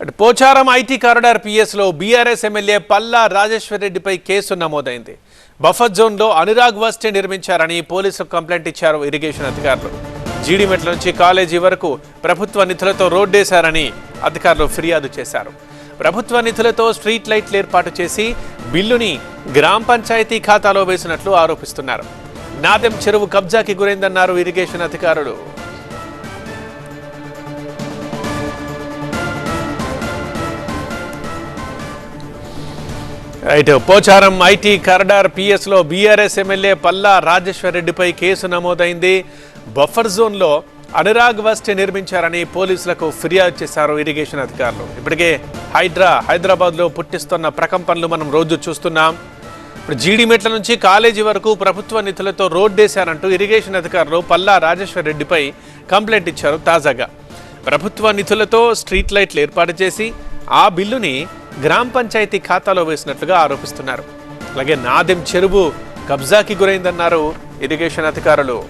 Pocharam IT corridor పిఎస్లో BRS MLA Palla Rajeshwar రెడ్డిపై case నమోదైంది. బఫర్ జోన్లో అనురాగ్ వస్తే నిర్మించారని పోలీసులు కంప్లైంట్ ఇచ్చారు ఇరిగేషన్ అధికారులు. జీడిమెట్ల నుంచి కాలేజీ వరకు ప్రభుత్వ నిధులతో రోడ్డేశారని అధికారులు ఫిర్యాదు చేశారు. ప్రభుత్వ నిధులతో స్ట్రీట్ లైట్లు ఏర్పాటు చేసి బిల్లుని గ్రామ పంచాయతీ ఖాతాలో వేసినట్లు ఆరోపిస్తున్నారు. నాదెం చెరువు కబ్జాకి గురైందన్నారు ఇరిగేషన్ అధికారులు. రైట్ పోచారం ఐటీ కరడార్ పిఎస్లో బీఆర్ఎస్ ఎమ్మెల్యే పల్లా రాజేశ్వర్ రెడ్డిపై కేసు నమోదైంది. బఫర్ జోన్లో అనురాగ్ వస్ట్ నిర్మించారని పోలీసులకు ఫిర్యాదు చేశారు ఇరిగేషన్ అధికారులు. ఇప్పటికే హైడ్రా హైదరాబాద్లో పుట్టిస్తున్న ప్రకంపనలు మనం రోజు చూస్తున్నాం. ఇప్పుడు జీడిమెట్ల నుంచి కాలేజీ వరకు ప్రభుత్వ నిధులతో రోడ్డేశారంటూ ఇరిగేషన్ అధికారులు పల్లా రాజేశ్వర్ రెడ్డిపై కంప్లైంట్ ఇచ్చారు తాజాగా. ప్రభుత్వ నిధులతో స్ట్రీట్ లైట్లు ఏర్పాటు చేసి ఆ బిల్లుని గ్రామ పంచాయతీ ఖాతాలో వేసినట్లుగా ఆరోపిస్తున్నారు. అలాగే నాదెం చెరువు కబ్జాకి గురైందన్నారు ఇరిగేషన్ అధికారులు.